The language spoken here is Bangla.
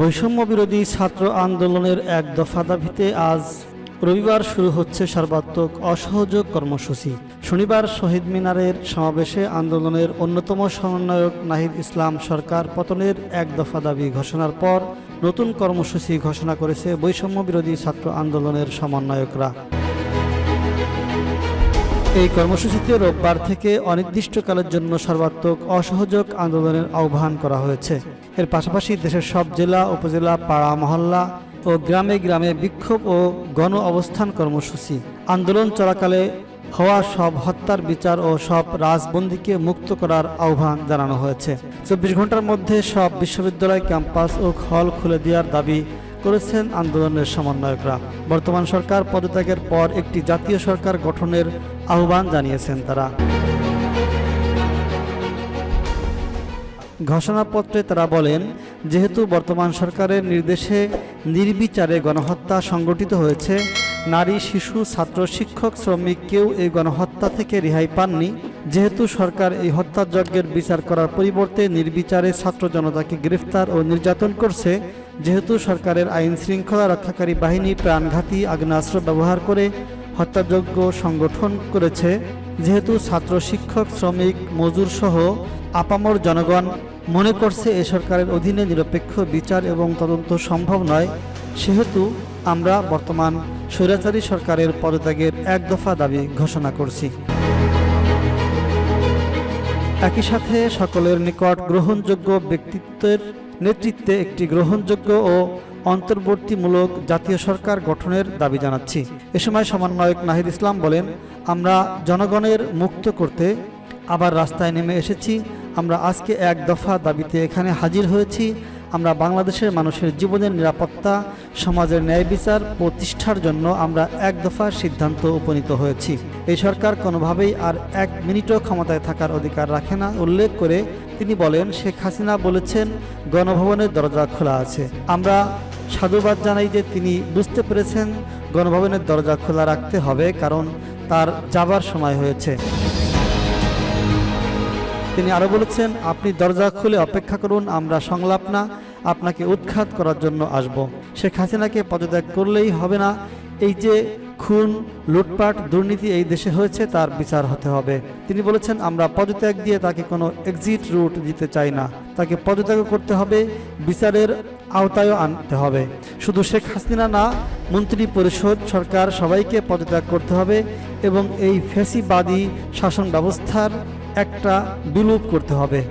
বৈষম্য বিরোধী ছাত্র আন্দোলনের এক দফা দাবিতে আজ রবিবার শুরু হচ্ছে সর্বাত্মক অসহযোগ কর্মসূচি। শনিবার শহীদ মিনারের সমাবেশে আন্দোলনের অন্যতম সমন্বয়ক নাহিদ ইসলাম সরকার পতনের এক দফা দাবি ঘোষণার পর নতুন কর্মসূচি ঘোষণা করেছে বৈষম্য বিরোধী ছাত্র আন্দোলনের সমন্বয়করা। এই কর্মসূচিতে রোববার থেকে অনির্দিষ্টকালের জন্য সর্বাত্মক অসহযোগ আন্দোলনের আহ্বান করা হয়েছে। এর পাশাপাশি দেশের সব জেলা, উপজেলা, পাড়া, মহল্লা ও গ্রামে গ্রামে বিক্ষোভ ও গণ অবস্থান কর্মসূচি। আন্দোলন চলাকালে হওয়া সব হত্যার বিচার ও সব রাজবন্দীকে মুক্ত করার আহ্বান জানানো হয়েছে। চব্বিশ ঘণ্টার মধ্যে সব বিশ্ববিদ্যালয়, ক্যাম্পাস ও হল খুলে দেওয়ার দাবি করেছেন আন্দোলনের সমন্বয়করা। বর্তমান সরকার পদত্যাগের পর একটি জাতীয় সরকার গঠনের আহ্বান জানিয়েছেন তারা। ঘোষণাপত্রে তারা বলেন, যেহেতু বর্তমান সরকারের নির্দেশে নির্বিচারে গণহত্যা সংগঠিত হয়েছে, নারী, শিশু, ছাত্র, শিক্ষক, শ্রমিক কেউ এই গণহত্যা থেকে রেহাই পাননি। যেহেতু সরকার এই হত্যাযজ্ঞের বিচার করার পরিবর্তে নির্বিচারে ছাত্র জনতাকে গ্রেফতার ও নির্যাতন করছে, যেহেতু সরকারের আইন শৃঙ্খলা রক্ষাকারী বাহিনী প্রাণঘাতী আগ্নেয়াস্ত্র ব্যবহার করে হত্যাযজ্ঞ সংগঠন করেছে, যেহেতু ছাত্র শিক্ষক, শ্রমিক, মজুর সহ আপামর জনগণ মনে করছে এ সরকারের অধীনে নিরপেক্ষ বিচার এবং তদন্ত সম্ভব নয়, সেহেতু আমরা বর্তমান স্বৈরাচারী সরকারের পদত্যাগের এক দফা দাবি ঘোষণা করছি। একই সাথে সকলের নিকট গ্রহণযোগ্য ব্যক্তিত্বের নেতৃত্বে একটি গ্রহণযোগ্য ও অন্তর্বর্তীমূলক জাতীয় সরকার গঠনের দাবি জানাচ্ছি। এ সময় সমন্বয়ক নাহিদ ইসলাম বলেন, আমরা জনগণের মুক্ত করতে আবার রাস্তায় নেমে এসেছি। আমরা আজকে এক দফা দাবিতে এখানে হাজির হয়েছি। আমরা বাংলাদেশের মানুষের জীবনের নিরাপত্তা, সমাজের ন্যায় বিচার, প্রতিষ্ঠার জন্য আমরা এক দফার সিদ্ধান্ত উপনীত হয়েছি। এই সরকার কোনোভাবেই আর এক মিনিটও ক্ষমতায় থাকার অধিকার রাখে না। উল্লেখ করে তিনি বলেন, শেখ হাসিনা বলেছেন, গণভবনের দরজা খোলা আছে। আমরা সাধুবাদ জানাই যে তিনি বুঝতে পেরেছেন গণভবনের দরজা খোলা রাখতে হবে, কারণ তার যাবার সময় হয়েছে। তিনি আরও বলেছেন, আপনি দরজা খুলে অপেক্ষা করুন, আমরা সংলাপ না, আপনাকে উৎখাত করার জন্য আসব। শেখ হাসিনাকে পদত্যাগ করলেই হবে না। এই যে খুন, লুটপাট, দুর্নীতি এই দেশে হয়েছে, তার বিচার হতে হবে। তিনি বলেছেন, আমরা পদত্যাগ দিয়ে তাকে কোনো এক্সিট রুট দিতে চাই না। তাকে পদত্যাগ করতে হবে, বিচারের আওতায়ও আনতে হবে। শুধু শেখ হাসিনা না, মন্ত্রী পরিষদ সরকার সবাইকে পদত্যাগ করতে হবে এবং এই ফেসিবাদী শাসন ব্যবস্থার একটা বিলোপ করতে হবে।